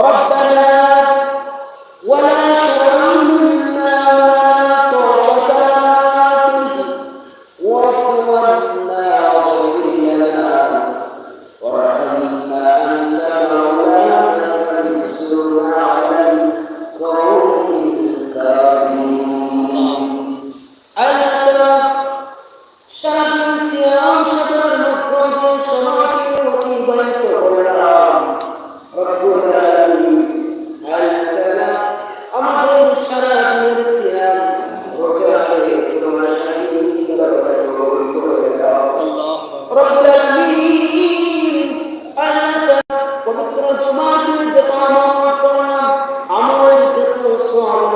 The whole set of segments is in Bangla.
ওরা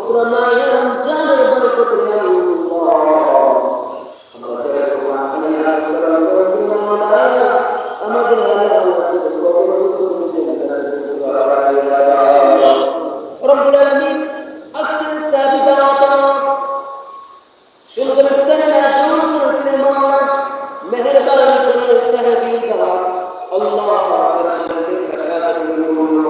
পুত্র মায়ের রমজানের বরকত আমাদের رب العالمين أصل ثابت عطاء شنو بنتنا نجوم رسول الله مهربان كريم سهبي الله أكبر الذي أشهد أنه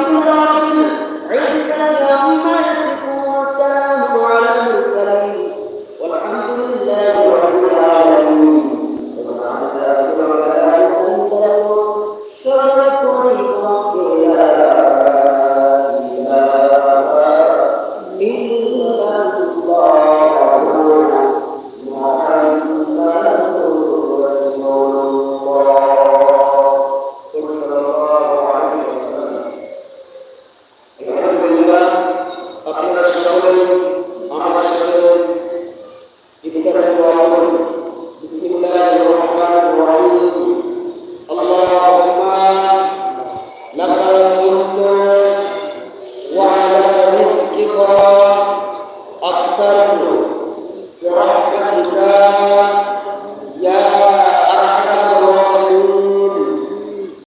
aftar